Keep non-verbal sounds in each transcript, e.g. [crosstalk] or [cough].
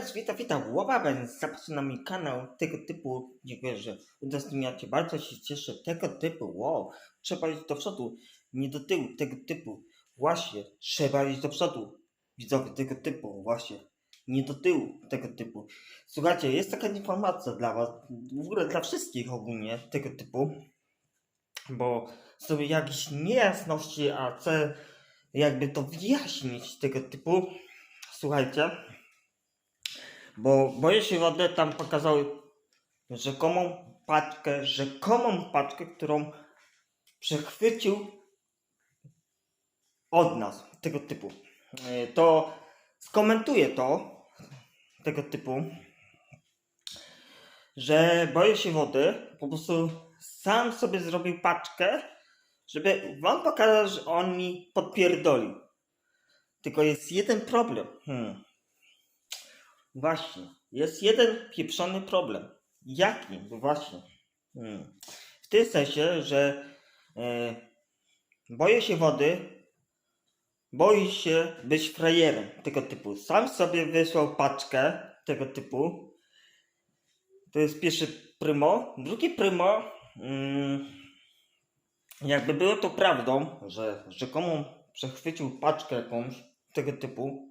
Cześć, witam, witam, łapałem, zapraszam na mój kanał. Tego typu, dziękuję, że udostępniacie, bardzo się cieszę, tego typu, wow, trzeba iść do przodu, nie do tyłu, tego typu, właśnie, trzeba iść do przodu, widzowie, tego typu, właśnie, nie do tyłu, tego typu. Słuchajcie, jest taka informacja dla was, w ogóle dla wszystkich ogólnie, tego typu, bo są jakieś niejasności, a chcę jakby to wyjaśnić, tego typu, słuchajcie, bo boję się wody tam pokazały rzekomą paczkę, rzekomą paczkę, którą przechwycił od nas, tego typu. E, To skomentuję to, tego typu, że boję się wody, po prostu sam sobie zrobił paczkę, żeby wam pokazać, że on mi podpierdolił. Tylko jest jeden problem. Hmm. Właśnie. Jest jeden pieprzony problem. Jaki? Właśnie. Hmm. W tym sensie, że e, boję się wody, boję się być frajerem tego typu. Sam sobie wysłał paczkę tego typu. To jest pierwszy prymo. Drugi prymo, mm, jakby było to prawdą, że rzekomo przechwycił paczkę jakąś tego typu,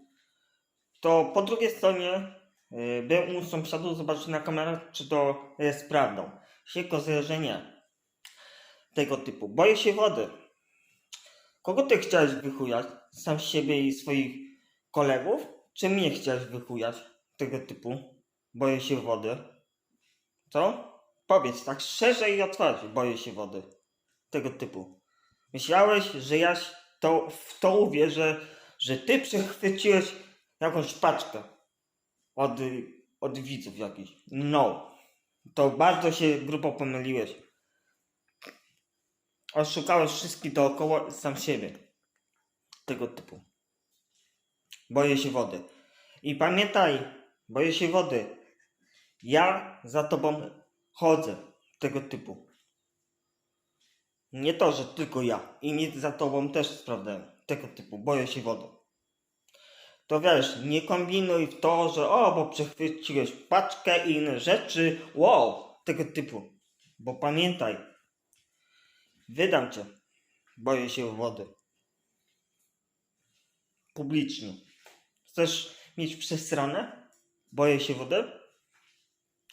to po drugiej stronie y, był u sąsiadów zobaczyć na kamerach, czy to jest prawdą. Się okazuje, że nie. Tego typu. Boję się wody. Kogo ty chciałeś wychujać? Sam siebie i swoich kolegów? Czy mnie chciałeś wychujać? Tego typu. Boję się wody. Co? Powiedz tak szczerze i otwarcie. Boję się wody. Tego typu. Myślałeś, że ja to, w to uwierzę, że ty przechwyciłeś jakąś paczkę od, od widzów jakichś. No. To bardzo się grubo pomyliłeś. Oszukałeś wszystkich dookoła sam siebie. Tego typu. Boję się wody. I pamiętaj, boję się wody. Ja za tobą chodzę. Tego typu. Nie to, że tylko ja. I nie za tobą też sprawdzałem. Tego typu. Boję się wody to wiesz, nie kombinuj w to, że o, bo przechwyciłeś paczkę i inne rzeczy, wow, tego typu. Bo pamiętaj, wydam cię, boję się wody. Publicznie. Chcesz mieć przestranę? Boję się wody?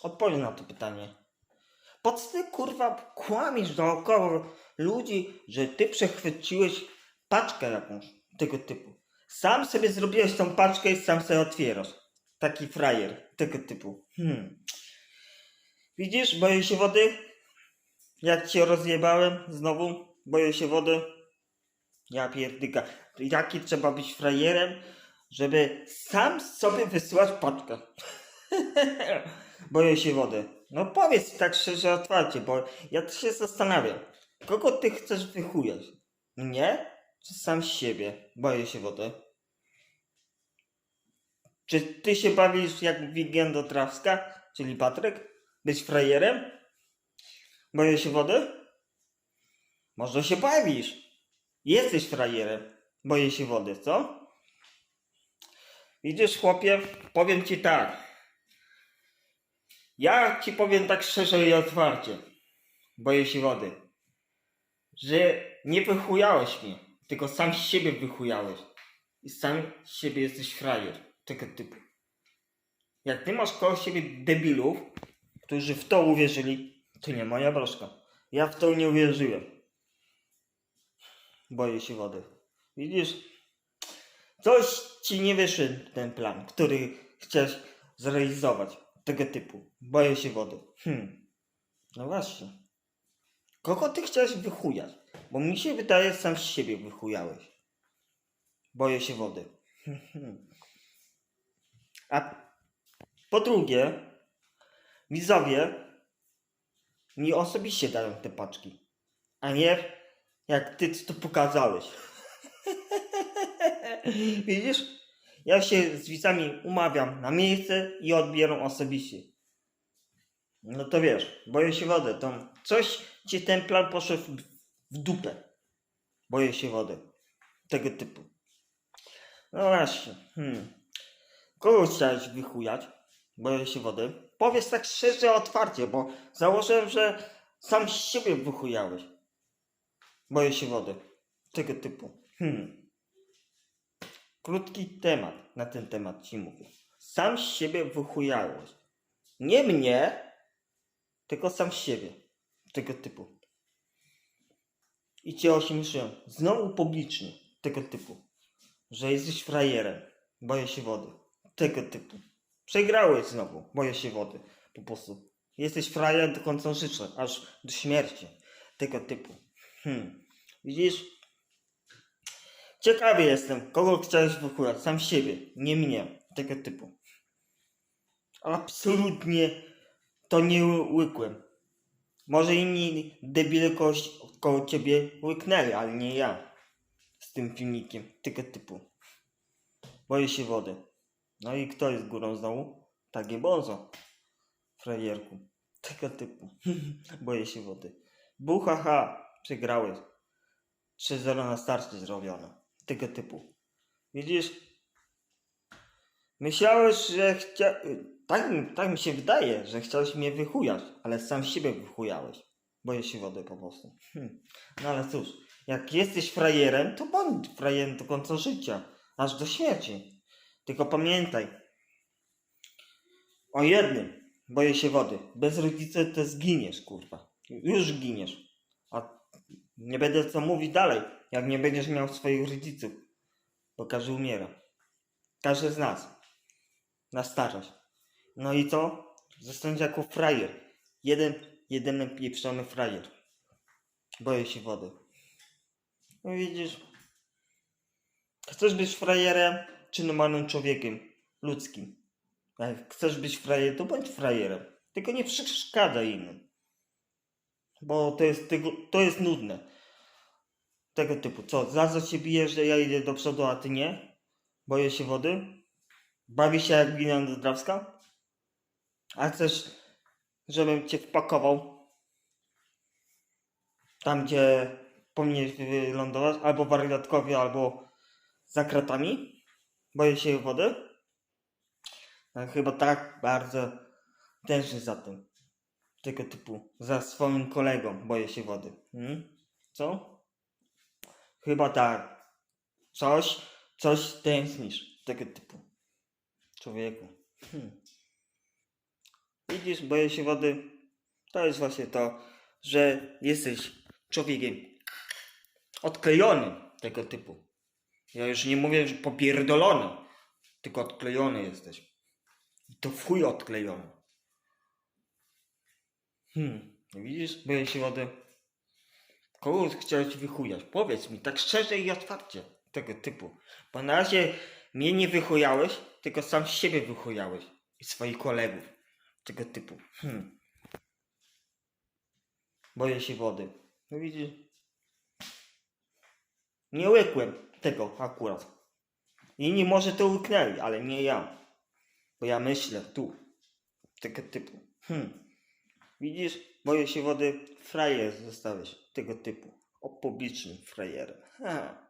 Odpowiem na to pytanie. Po co ty kurwa kłamiesz dookoła ludzi, że ty przechwyciłeś paczkę jakąś tego typu? Sam sobie zrobiłeś tą paczkę i sam sobie otwierasz. Taki frajer tego typu. Hmm. Widzisz, boję się wody? Jak cię rozjebałem znowu? Boję się wody? Ja pierdyka. Jaki trzeba być frajerem, żeby sam sobie wysyłać paczkę? [laughs] boję się wody. No powiedz tak szczerze, otwarcie, bo ja się zastanawiam. Kogo ty chcesz wychujać? Mnie? Czy sam siebie? Boję się wody. Czy ty się bawisz jak Wigendo Trawska, czyli Patryk? Być frajerem? Boję się wody? Może się bawisz. Jesteś frajerem. Boję się wody, co? Widzisz, chłopie, powiem ci tak. Ja ci powiem tak szczerze i otwarcie. Boję się wody. Że nie wychujałeś mnie, tylko sam siebie wychujałeś. I sam siebie jesteś frajer tego typu. Jak ty masz koło siebie debilów, którzy w to uwierzyli, to nie moja broszka. Ja w to nie uwierzyłem. Boję się wody. Widzisz? Coś ci nie wyszedł ten plan, który chciałeś zrealizować. Tego typu. Boję się wody. Hmm. No właśnie. Kogo ty chciałeś wychujać? Bo mi się wydaje, sam z siebie wychujałeś. Boję się wody. A po drugie, widzowie mi osobiście dają te paczki, a nie jak ty to pokazałeś. [laughs] Widzisz? Ja się z widzami umawiam na miejsce i odbieram osobiście. No to wiesz, boję się wody. To coś ci ten plan poszedł w dupę. Boję się wody. Tego typu. No właśnie. Hmm. Kogo chciałeś wychujać? Boję się wody. Powiedz tak szczerze, otwarcie, bo założyłem, że sam z siebie wychujałeś. Boję się wody. Tego typu. Hmm. Krótki temat na ten temat ci mówię. Sam z siebie wychujałeś. Nie mnie, tylko sam z siebie. Tego typu. I cię ośmieszyłem. Znowu publicznie. Tego typu. Że jesteś frajerem. Boję się wody. Tego typu. Przegrałeś znowu. Boję się wody. Po prostu. Jesteś frajerem do końca życia. Aż do śmierci. Tego typu. Hmm. Widzisz? Ciekawy jestem, kogo chciałeś wychujać. Sam siebie, nie mnie. Tego typu. Absolutnie to nie ły- łykłem. Może inni debile kogoś koło ciebie łyknęli, ale nie ja. Z tym filmikiem. Tego typu. Boję się wody. No i kto jest górą znowu? Takie bozo. Frajerku. Tego typu. [laughs] Boję się wody. Buhaha. Przegrałeś. 3-0 na starcie zrobione. Tego typu. Widzisz? Myślałeś, że chcia... Tak, tak mi się wydaje, że chciałeś mnie wychujać, ale sam siebie wychujałeś. Boję się wody po prostu. Hm. No ale cóż, jak jesteś frajerem, to bądź frajerem do końca życia, aż do śmierci. Tylko pamiętaj o jednym. Boję się wody. Bez rodziców to zginiesz, kurwa. Już giniesz. A nie będę co mówić dalej, jak nie będziesz miał swoich rodziców. Bo każdy umiera. Każdy z nas. Na starość. No i co? Zostaniesz jako frajer. Jeden, jedyny pieprzony frajer. Boję się wody. No widzisz. Chcesz być frajerem, czy normalnym człowiekiem? Ludzkim. Jak chcesz być frajerem, to bądź frajerem. Tylko nie przeszkadzaj innym. Bo to jest, tego, to jest nudne. Tego typu. Co, za co się bijesz, że ja idę do przodu, a ty nie? Boję się wody? Bawi się jak glina do drawska? A chcesz, żebym cię wpakował tam, gdzie powinieneś wylądować? Albo wariatkowi, albo za kratami? Boję się wody? No, chyba tak bardzo tęsknię za tym. Tego typu. Za swoim kolegą boję się wody. Hmm? Co? Chyba tak. Coś, coś tęsknisz. Tego typu. Człowieku. Hmm. Widzisz, boję się wody. To jest właśnie to, że jesteś człowiekiem odklejonym tego typu. Ja już nie mówię, że popierdolony, tylko odklejony jesteś. I to w chuj odklejony. Hmm, widzisz, boję się wody. Kogo chciałeś wychujać? Powiedz mi tak szczerze i otwarcie tego typu. Bo na razie mnie nie wychujałeś, tylko sam siebie wychujałeś i swoich kolegów tego typu. Hmm. Boję się wody. No widzisz? Nie łykłem tego akurat. Inni może to łyknęli, ale nie ja. Bo ja myślę tu. Tego typu. Hmm. Widzisz? Boję się wody. Frajer zostałeś. Tego typu. O publicznym frajerem. Ha.